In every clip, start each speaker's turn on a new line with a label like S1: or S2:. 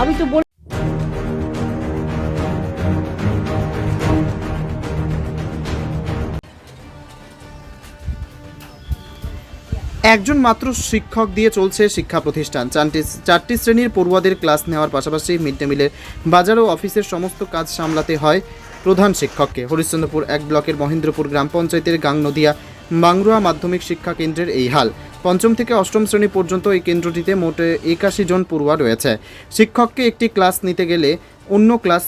S1: আমি তো বল
S2: একজন মাত্র শিক্ষক দিয়ে চলছে শিক্ষা প্রতিষ্ঠান। চারটি চারটি শ্রেণির পড়ুয়াদের ক্লাস নেওয়ার পাশাপাশি মিড ডে মিলের বাজার ও অফিসের সমস্ত কাজ সামলাতে হয় প্রধান শিক্ষককে। হরিশ্চন্দ্রপুর এক ব্লকের মহেন্দ্রপুর গ্রাম পঞ্চায়েতের গাংনদিয়া বাংরুয়া মাধ্যমিক শিক্ষা কেন্দ্রের এই হাল। পঞ্চম থেকে অষ্টম শ্রেণি পর্যন্ত এই কেন্দ্রটিতে মোট একাশি জন পড়ুয়া রয়েছে। শিক্ষককে একটি ক্লাস নিতে গেলে অন্য ক্লাস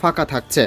S2: ফাঁকা থাকছে।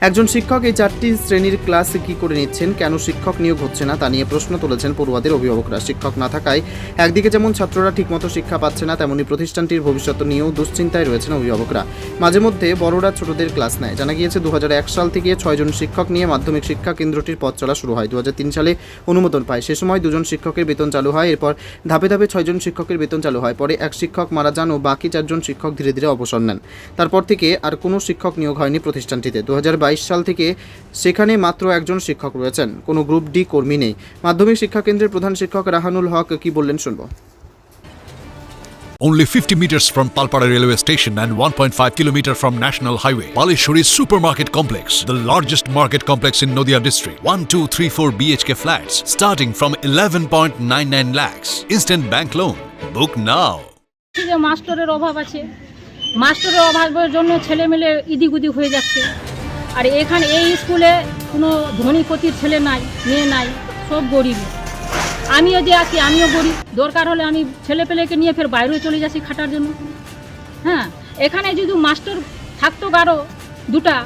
S2: একজন শিক্ষক এই চারটি শ্রেণির ক্লাস কি করে নিচ্ছেন? কেন শিক্ষক নিয়োগ হচ্ছে না? তা নিয়ে প্রশ্ন তুলেছেন পড়ুয়াদের অভিভাবকরা। শিক্ষক না থাকায় একদিকে যেমন ছাত্ররা ঠিকমতো শিক্ষা পাচ্ছে না, তেমনি প্রতিষ্ঠানটির ভবিষ্যৎ নিয়েও দুশ্চিন্তায় রয়েছেন অভিভাবকরা। মাঝে মধ্যে বড়রা ছোটদের ক্লাস নেয়। জানা গিয়েছে দু হাজার এক সাল থেকে ছয়জন শিক্ষক নিয়ে মাধ্যমিক শিক্ষা কেন্দ্রটির পথ চলা শুরু হয়। দু হাজার তিন সালে অনুমোদন পায়। সে সময় দুজন শিক্ষকের বেতন চালু হয়। এরপর ধাপে ধাপে ছয়জন শিক্ষকের বেতন চালু হয়। পরে এক শিক্ষক মারা যান ও বাকি চারজন শিক্ষক ধীরে ধীরে অবসর নেন। তারপর থেকে আর কোনো শিক্ষক নিয়োগ হয়নি প্রতিষ্ঠানটিতে। দু হাজার সাল থেকে সেখানে মাত্র একজন শিক্ষক রয়েছেন কোনো গ্রুপ ডি কর্মী নেই মাধ্যমিক শিক্ষা কেন্দ্রের প্রধান শিক্ষক রাহানুল হক কি বললেন শুনব
S3: Only 50 meters from Palpara railway station and 1.5 kilometer from National Highway. Palishuri Supermarket Complex, the largest market complex in Noida district. 1, 2, 3, 4 BHK flats starting from 11.99 lakhs. Instant bank loan. Book now.
S1: মাস্টারের অভাব আছে মাস্টারের অভাবের জন্য ছেলে মেলে ইদিক উদিক হয়ে যাচ্ছে আর এখানে এই স্কুলে কোনো ধনীপতির ছেলে নাই মেয়ে নাই সব গরিব। আমিও যে আছি আমিও গরিব। দরকার হলে আমি ছেলে পেলেকে নিয়ে ফের বাইরেও চলে যাচ্ছি খাটার জন্য। হ্যাঁ এখানে যদি মাস্টার থাকতো গারো দুটা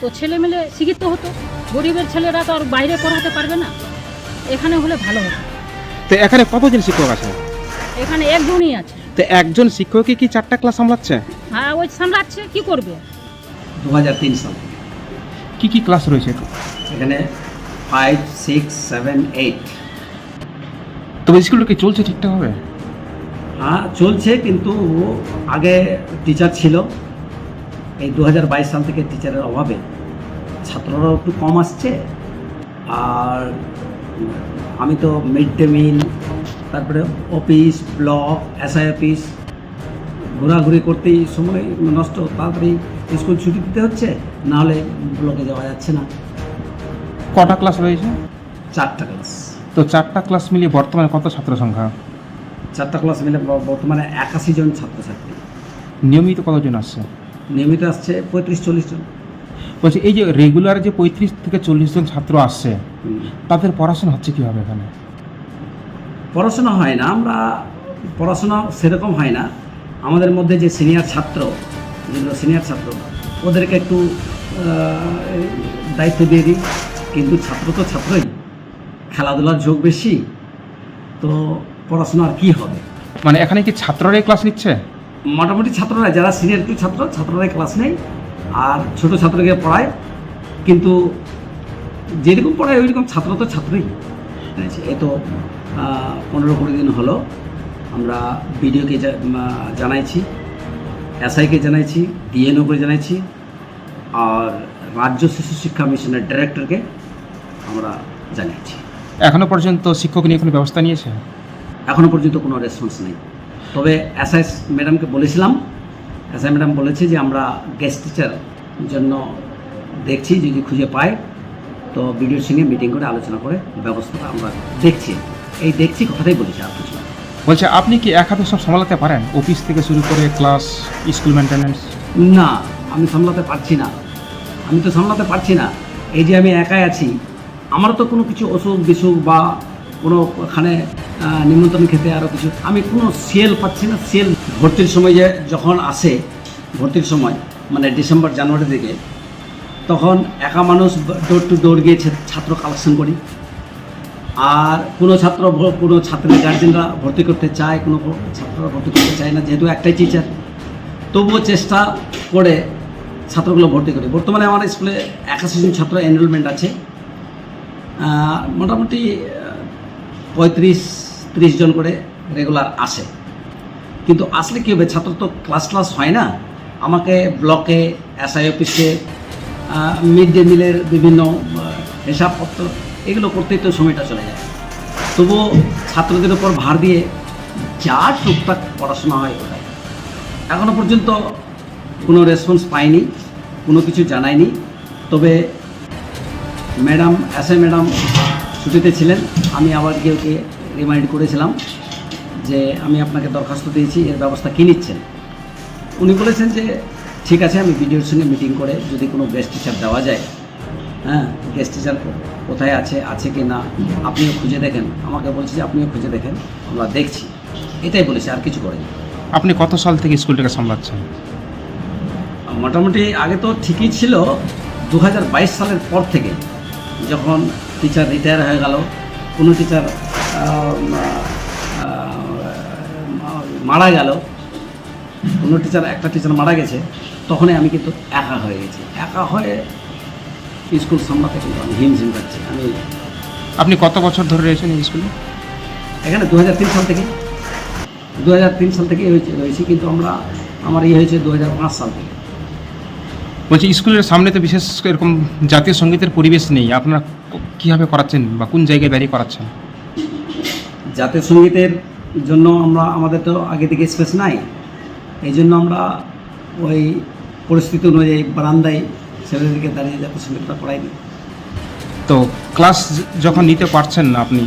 S1: তো ছেলে মেলে শিক্ষিত হতো। গরিবের ছেলেরা তো আর বাইরে পড়াতে পারবে না। এখানে হলে ভালো হতো।
S4: তো এখানে কতজন শিক্ষক আছে?
S1: এখানে একজনই আছে।
S4: তো একজন শিক্ষকই কি চারটা ক্লাস সামলাচ্ছে?
S1: হ্যাঁ ওই সামলাচ্ছে কি করবে?
S5: দু হাজার তিন সাল।
S4: কি কি ক্লাস রয়েছে?
S5: এখানে ফাইভ সিক্স সেভেন এইট
S4: তবে স্কুলটা কি চলছে ঠিকঠাকভাবে?
S5: হ্যাঁ চলছে কিন্তু আগে টিচার ছিল। এই দু হাজার বাইশ সাল থেকে টিচারের অভাবে। ছাত্ররাও একটু কম আসছে। আর আমি তো মিড ডে মিল তারপরে অফিস ব্লক এসআই অফিস ঘোরাঘুরি করতেই সময় নষ্ট তাড়াতাড়ি স্কুল ছুটি দিতে হচ্ছে নাহলে ব্লকে যাওয়া যাচ্ছে না।
S4: কটা ক্লাস রয়েছে?
S5: চারটা ক্লাস।
S4: তো চারটা ক্লাস মিলিয়ে বর্তমানে কত ছাত্র সংখ্যা?
S5: চারটা ক্লাস মিলে বর্তমানে একাশি জন ছাত্রছাত্রী।
S4: নিয়মিত কতজন আসছে?
S5: নিয়মিত আসছে পঁয়ত্রিশ চল্লিশ জন।
S4: বলছি এই যে রেগুলার যে পঁয়ত্রিশ থেকে চল্লিশ জন ছাত্র আসছে। তাদের পড়াশোনা হচ্ছে কীভাবে এখানে?
S5: পড়াশোনা হয় না আমরা পড়াশোনা সেরকম হয় না। আমাদের মধ্যে যে সিনিয়র ছাত্র যেগুলো সিনিয়র ছাত্র ওদেরকে একটু দায়িত্ব দিয়ে দিই। কিন্তু ছাত্র তো ছাত্রই খেলাধুলার যোগ বেশি তো পড়াশোনার কী হবে?
S4: মানে এখানে কি ছাত্ররাই ক্লাস নিচ্ছে?
S5: মোটামুটি ছাত্ররা যারা সিনিয়র একটু ছাত্র ছাত্ররাই ক্লাস নেই আর ছোট ছাত্রকে পড়ায়। কিন্তু যেরকম পড়ায় ওই রকম ছাত্র তো ছাত্রই। এই তো পনেরো কুড়ি দিন হলো। আমরা বিডিওকে জানাইছি। এসআইকে জানাইছি ডিএনওকে জানাইছি আর রাজ্য শিশু শিক্ষা মিশনের ডাইরেক্টরকে আমরা জানিয়েছি।
S4: এখনও পর্যন্ত শিক্ষক নিয়ে কোনো ব্যবস্থা নিয়েছে?
S5: এখনও পর্যন্ত কোনো রেসপন্স নেই। তবে এসআই ম্যাডামকে বলেছিলাম এসআই ম্যাডাম বলেছে যে আমরা গেস্ট টিচার জন্য দেখছি যদি খুঁজে পাই তো বিডিওর সঙ্গে মিটিং করে আলোচনা করে ব্যবস্থাটা আমরা দেখছি। এই দেখছি কথাটাই বলেছি আর কিছু না।
S4: বলছে, আপনি কি এক হাতে সব সামলাতে পারেন? অফিস থেকে শুরু করে ক্লাস, স্কুল মেনটেন্যান্স
S5: না, আমি সামলাতে পারছি না। আমি তো সামলাতে পারছি না। এই যে আমি একাই আছি আমার তো কোনো কিছু অসুখ, বিসুখ বা কোনো ওখানে নিমন্ত্রণ খেতে আরও কিছু, আমি কোনো সেল পাচ্ছি না, সেল ভর্তির সময় যে যখন আসে, ভর্তির সময় মানে ডিসেম্বর, জানুয়ারি থেকে তখন একা মানুষ ডোর টু ডোর গিয়ে ছাত্র কালেকশন করি। আর কোনো ছাত্র কোনো ছাত্রের গার্জেনরা ভর্তি করতে চায়, কোনো ছাত্ররা ভর্তি করতে চায় না, যেহেতু একটাই টিচার তবুও চেষ্টা করে ছাত্রগুলো ভর্তি করি। বর্তমানে আমার স্কুলে একাশি জন ছাত্র এনরোলমেন্ট আছে। মোটামুটি পঁয়ত্রিশ, ত্রিশ জন করে রেগুলার আসে। কিন্তু আসলে কী হবে, ছাত্র তো ক্লাস ক্লাস হয় না। আমাকে ব্লকে এসআই অফিসে মিড ডে মিলের বিভিন্ন হিসাবপত্র এগুলো করতেই তো সময়টা চলে যায়। তবুও ছাত্রদের উপর ভার দিয়ে যা টুকটাক পড়াশোনা হয় ওটাই এখনও পর্যন্ত কোনো রেসপন্স পাইনি, কোনো কিছু জানায়নি তবে ম্যাডাম, এস এ ম্যাডাম ছুটিতে ছিলেন। আমি আবার ওকে রিমাইন্ড করেছিলাম যে আমি আপনাকে দরখাস্ত দিয়েছি, এর ব্যবস্থা কী নিচ্ছেন? উনি বলেছেন যে, ঠিক আছে, আমি বিডিওর সঙ্গে মিটিং করে যদি কোনো গেস্ট টিচার দেওয়া যায়। হ্যাঁ গেস্ট টিচার কোথায় আছে আছে কি না আপনিও খুঁজে দেখেন। আমাকে বলছে যে আপনিও খুঁজে দেখেন আমরা দেখছি। এটাই বলেছে আর কিছু করেনি।
S4: আপনি কত সাল থেকে স্কুলটাকে সামলাচ্ছেন?
S5: মোটামুটি আগে তো ঠিকই ছিল দু হাজার বাইশ সালের পর থেকে। যখন টিচার রিটায়ার হয়ে গেল কোনো টিচার মারা গেল কোনো টিচার একটা টিচার মারা গেছে তখনই আমি কিন্তু একা হয়ে গেছি। একা হয়ে স্কুল সামলাতে কিন্তু আমি হিমঝিম পাচ্ছি আমি
S4: আপনি কত বছর ধরে রয়েছেন এই স্কুলে?
S5: এখানে দু হাজার তিন সাল থেকে। দু হাজার তিন সাল থেকে হয়েছে রয়েছি কিন্তু আমরা আমার ইয়ে হয়েছে দু হাজার পাঁচ সাল থেকে।
S4: বলছি স্কুলের সামনে তো বিশেষ এরকম জাতীয় সঙ্গীতের পরিবেশ নেই। আপনারা কীভাবে করাচ্ছেন বা কোন জায়গায় দাঁড়িয়ে করাচ্ছেন?
S5: জাতীয় সঙ্গীতের জন্য আমরা আমাদের তো আগে থেকে স্পেস নাই। এই জন্য আমরা ওই পরিস্থিতি অনুযায়ী বারান্দায় ছেলেদেরকে দাঁড়িয়ে সঙ্গীতটা করাই দিই
S4: তো ক্লাস যখন নিতে পারছেন না আপনি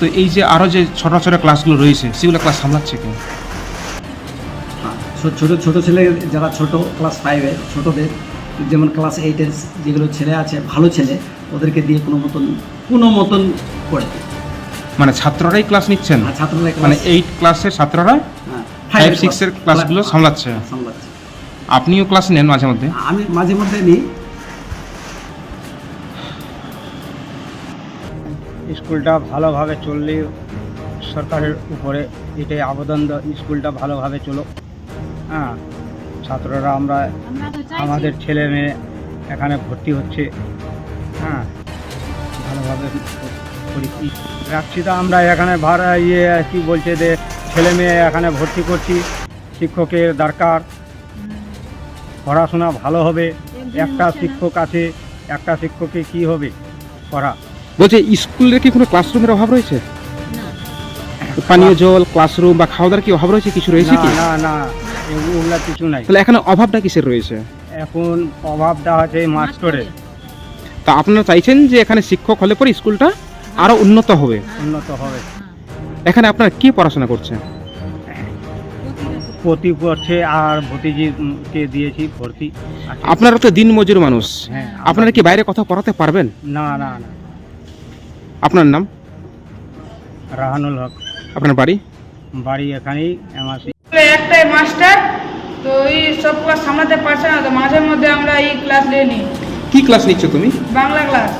S4: তো এই যে আরও যে ছোট ছোট ক্লাসগুলো রয়েছে সেগুলো ক্লাস সামলাচ্ছে কি?
S5: হ্যাঁ ছো- ছোটো ছোটো ছেলে যারা ছোট ক্লাস ফাইভে ছোটোদের যেমন ক্লাস এইটের যেগুলো ছেলে আছে ভালো ছেলে ওদেরকে দিয়ে কোনো মতন কোনো মতন করে।
S4: মানে ছাত্ররাই ক্লাস নিচ্ছেন?
S5: আর ছাত্ররা
S4: মানে এইট ক্লাসের ছাত্ররা
S5: হ্যাঁ,
S4: ফাইভ সিক্সের ক্লাসগুলো সামলাচ্ছে?
S5: সামলাচ্ছে।
S4: আপনিও ক্লাস নেন মাঝে মধ্যে?
S5: আমি মাঝে মধ্যে নিই।
S6: স্কুলটা ভালোভাবে চললে সরকারের উপরে এটাই আবেদন স্কুলটা ভালোভাবে চলো। হ্যাঁ ছাত্ররা আমরা আমাদের ছেলে মেয়ে এখানে ভর্তি হচ্ছে। হ্যাঁ ভালোভাবে করি রাখছি। তো আমরা এখানে ভাড়া ইয়ে কি বলছে যে ছেলে মেয়ে এখানে ভর্তি করছি শিক্ষকের দরকার। পড়াশোনা ভালো হবে। একটা শিক্ষক আছে একটা শিক্ষকে কি হবে? পড়া।
S4: বলছে স্কুলের কি কোনো ক্লাসরুমের অভাব রয়েছে? পানীয় জল ক্লাসরুম বা খাওয়া দাওয়ার কি অভাব রয়েছে? কিছু রয়েছে কি?
S6: না না ওগুলা কিছু নাই।
S4: তাহলে এখানে অভাবটা কিসের রয়েছে?
S6: এখন অভাবটা আছে মাস্টরের।
S4: তা আপনারা চাইছেন যে এখানে শিক্ষক হলে পরে স্কুলটা আরও উন্নত হবে?
S6: উন্নত হবে।
S4: এখানে আপনারা কি পড়াশোনা করছেন?
S6: পতি পড়ছে আর ভতিজিকে দিয়েছি ভর্তি।
S4: আপনারা তো দিন মজুর মানুষ।
S6: হ্যাঁ
S4: আপনারা কি বাইরে কথা পড়াতে পারবেন?
S6: না না না।
S4: আপনার নাম?
S6: রাহানুল হক।
S4: আপনার বাড়ি?
S6: বাড়ি এখানেই এমআসি
S7: একটাই মাস্টার তো এই সব ক্লাস সামলাতে পারছে না তো মাঝে মধ্যে আমরা এই ক্লাস নিয়ে নিই।
S4: কি ক্লাস নিচ্ছ তুমি?
S7: বাংলা ক্লাস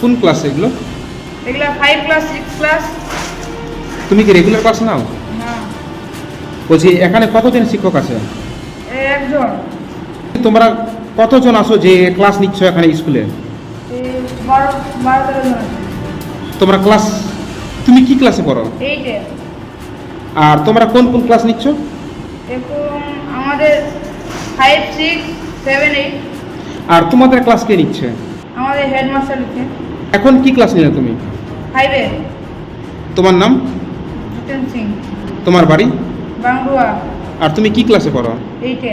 S4: কোন ক্লাস এগুলো?
S7: এগুলো ফাইভ ক্লাস সিক্স ক্লাস
S4: তুমি কি রেগুলার ক্লাস নাও?
S7: হ্যাঁ
S4: বলছি এখানে কতজন শিক্ষক আছে?
S7: একজন।
S4: তোমরা কতজন আসো যে ক্লাস নিচ্ছ এখানে স্কুলে
S7: বারো বারো তেরো জন আছে।
S4: তোমরা ক্লাস তুমি কি ক্লাসে পড়ো?
S7: এইটে।
S4: আর তোমরা কোন কোন ক্লাস নিচ্ছ?
S7: আমাদের ফাইভ সিক্স সেভেন এইট
S4: আর তোমাদের ক্লাস কে নিচ্ছে?
S7: আমাদের হেডমাস্টার লিখে
S4: এখন কি ক্লাস নিলে তুমি?
S7: ফাইভে
S4: তোমার নাম?
S7: জিতেন সিং।
S4: তোমার বাড়ি?
S7: বাংলুয়া।
S4: আর তুমি কি ক্লাসে পড়ো?
S7: এইটে।